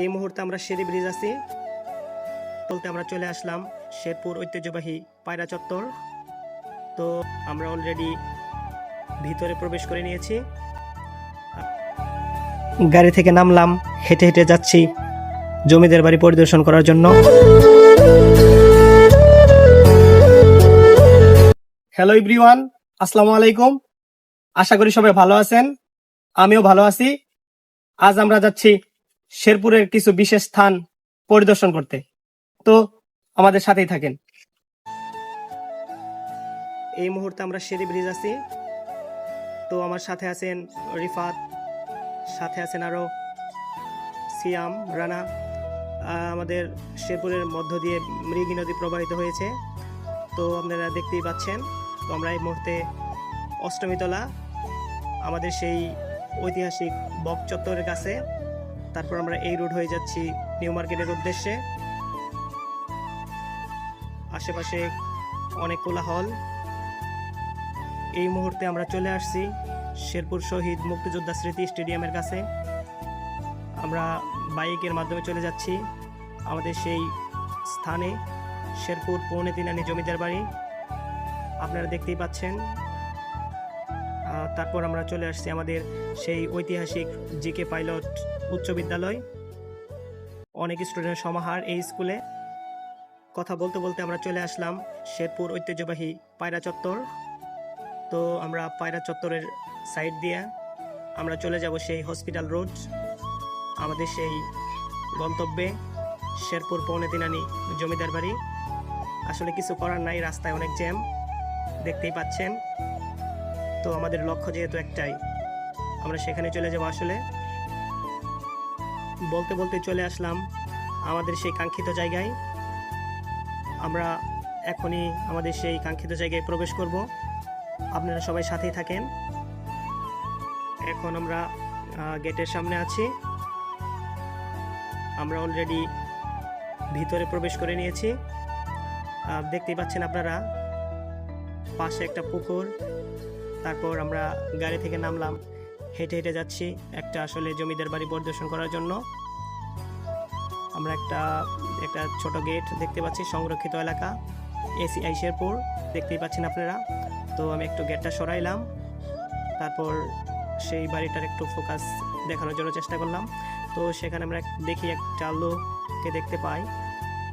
এই মুহূর্তে আমরা শেরি ব্রিজ আছি। বলতে আমরা চলে আসলাম শেরপুর ঐতিহ্যবাহী পায়রা চত্বর। তো আমরা অলরেডি ভিতরে প্রবেশ করে নিয়েছি। গাড়ি থেকে নামলাম, হেঁটে হেঁটে যাচ্ছি জমিদের বাড়ি পরিদর্শন করার জন্য। হ্যালো ইব্রিওয়ান আসসালামু আলাইকুম। আশা করি সবাই ভালো আছেন। আমিও ভালো আছি। আজ আমরা যাচ্ছি শেরপুরের কিছু বিশেষ স্থান পরিদর্শন করতে। তো আমাদের সাথেই থাকেন। এই মুহূর্তে আমরা শেরি ব্রিজ আছি। তো আমার সাথে আছেন রিফাত, সাথে আছেন আরও সিয়াম, রানা। আমাদের শেরপুরের মধ্য দিয়ে মৃগী নদী প্রবাহিত হয়েছে। তো আপনারা দেখতেই পাচ্ছেন তো আমরা এই মুহূর্তে অষ্টমীতলা, আমাদের সেই ঐতিহাসিক বক চত্বরের কাছে। তারপর আমরা এই রোড হয়ে যাচ্ছি নিউ মার্কেটের উদ্দেশ্যে। আশেপাশে অনেক কোলাহল। এই মুহূর্তে আমরা চলে আসছি শেরপুর শহীদ মুক্তিযোদ্ধা স্মৃতি স্টেডিয়ামের কাছে। আমরা বাইকের মাধ্যমে চলে যাচ্ছি আমাদের সেই স্থানে, শেরপুর পৌনে তিনানি জমিদার বাড়ি। আপনারা দেখতেই পাচ্ছেন তারপর আমরা চলে আসছি আমাদের সেই ঐতিহাসিক জিকে পাইলট উচ্চ বিদ্যালয়। অনেক স্টুডেন্ট সমাহার এই স্কুলে কথা বলতে বলতে আমরা চলে আসলাম শেরপুর ঐতিহ্যবাহী পায়রা চত্বর। তো আমরা পায়রা চত্বরের সাইড দিয়ে আমরা চলে যাব সেই হসপিটাল রোড আমাদের সেই গন্তব্যে শেরপুর পৌনে তিনানি জমিদার বাড়ি। আসলে কিছু করার নাই, রাস্তায় অনেক জ্যাম দেখতেই পাচ্ছেন। তো আমাদের লক্ষ্য যেহেতু একটাই, আমরা সেখানে চলে যাব আসলে। বলতে বলতে চলে আসলাম আমাদের সেই কাঙ্ক্ষিত জায়গায়। আমরা এখনই আমাদের সেই কাঙ্ক্ষিত জায়গায় প্রবেশ করব। আপনারা সবাই সাথেই থাকেন। এখন আমরা গেটের সামনে আছি। আমরা অলরেডি ভিতরে প্রবেশ করে নিয়েছি। দেখতেই পাচ্ছেন আপনারা, পাশে একটা পুকুর। তারপর আমরা গাড়ি থেকে নামলাম। হেঁটে হেঁটে যাচ্ছি একটা আসলে জমিদার বাড়ি পরিদর্শন করার জন্য। আমরা একটা একটা ছোট গেট দেখতে পাচ্ছি, সংরক্ষিত এলাকা এসিআই শেরপুর দেখতেই পাচ্ছেন আপনারা। তো আমি একটু গেটটা সরাইলাম। তারপর সেই বাড়িটার একটু ফোকাস দেখানোর জন্য চেষ্টা করলাম। তো সেখানে আমরা দেখি একটা লোককে দেখতে পাই।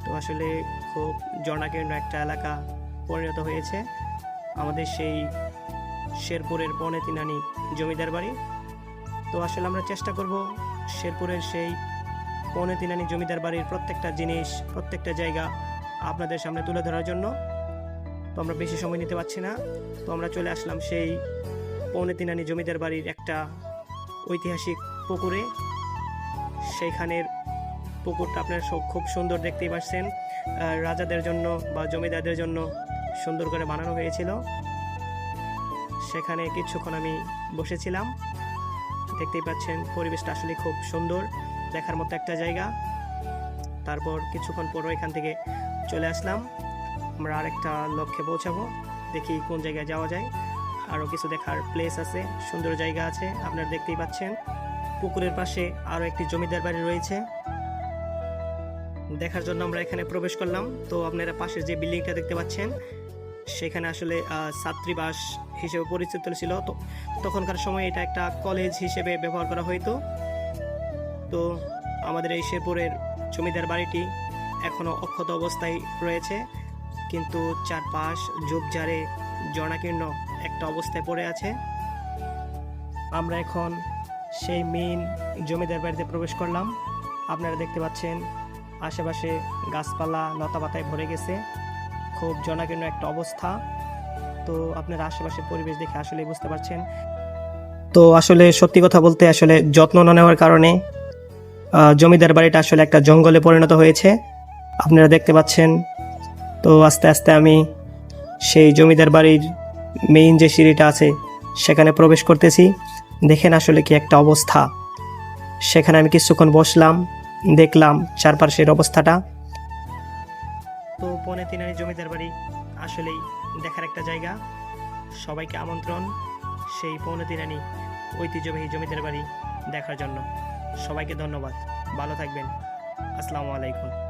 তো আসলে খুব জনাকীর্ণ একটা এলাকা পরিণত হয়েছে। আমাদের সেই শেরপুরের বনে তিনানি জমিদার বাড়ি। তো আসলে আমরা চেষ্টা করব শেরপুরের সেই পৌনে তিনানি জমিদার বাড়ির প্রত্যেকটা জিনিস, প্রত্যেকটা জায়গা আপনাদের সামনে তুলে ধরার জন্য। তো আমরা বেশি সময় নিতে পারছি না। তো আমরা চলে আসলাম সেই পৌনে তিনানি জমিদার বাড়ির একটা ঐতিহাসিক পুকুরে। সেইখানের পুকুরটা আপনার খুব সুন্দর দেখতেই পাচ্ছেন। রাজাদের জন্য বা জমিদারদের জন্য সুন্দর করে বানানো হয়েছিল। সেখানে কিছুক্ষণ আমি বসেছিলাম। দেখতেই পাচ্ছেন, পরিবেশটা আসলে খুব সুন্দর, দেখার মতো একটা জায়গা। তারপর কিছুক্ষণ পর এখান থেকে চলে আসলাম। আমরা আরেকটা লক্ষ্যে পৌঁছাবো, দেখি কোন জায়গায় যাওয়া যায়। আরও কিছু দেখার প্লেস আছে, সুন্দর জায়গা আছে, আপনারা দেখতেই পাচ্ছেন। পুকুরের পাশে আরও একটি জমিদার বাড়ি রয়েছে। দেখার জন্য আমরা এখানে প্রবেশ করলাম। তো আপনারা পাশের যে বিল্ডিংটা দেখতে পাচ্ছেন সেখানে আসলে ছাত্রীবাস হিসেবে পরিচিত ছিল। তো তখনকার সময় এটা একটা কলেজ হিসেবে ব্যবহার করা হতো তো আমাদের এই শেরপুরের জমিদার বাড়িটি এখনও অক্ষত অবস্থায় রয়েছে। কিন্তু চারপাশ ঝোপঝাড়ে জনাকীর্ণ একটা অবস্থায় পড়ে আছে। আমরা এখন সেই মেইন জমিদার বাড়িতে প্রবেশ করলাম। আপনারা দেখতে পাচ্ছেন, আশেপাশে গাছপালা লতাপাতায় ভরে গেছে। খুব জনাকীর্ণ একটা অবস্থা। তো আপনার আশেপাশের পরিবেশ দেখে আসলে বুঝতে পারছেন। তো আসলে সত্যি কথা বলতে আসলে যত্ন না নেওয়ার কারণে জমিদার বাড়িটা আসলে একটা জঙ্গলে পরিণত হয়েছে। আপনারা দেখতে পাচ্ছেন। তো আস্তে আস্তে আমি সেই জমিদার বাড়ির মেইন যে সিঁড়িটা আছে, সেখানে প্রবেশ করতেছি। দেখেন আসলে কি একটা অবস্থা। সেখানে আমি কিছুক্ষণ বসলাম, দেখলাম চারপাশের অবস্থাটা। পনে তিনারি জমিদার বাড়ি আসলেই দেখার একটা জায়গা। সবাইকে আমন্ত্রণ সেই পৌনে তিনানি ঐতিহ্যবাহী জমিদার বাড়ি দেখার জন্য। সবাইকে ধন্যবাদ। ভালো থাকবেন। আসসালামু আলাইকুম।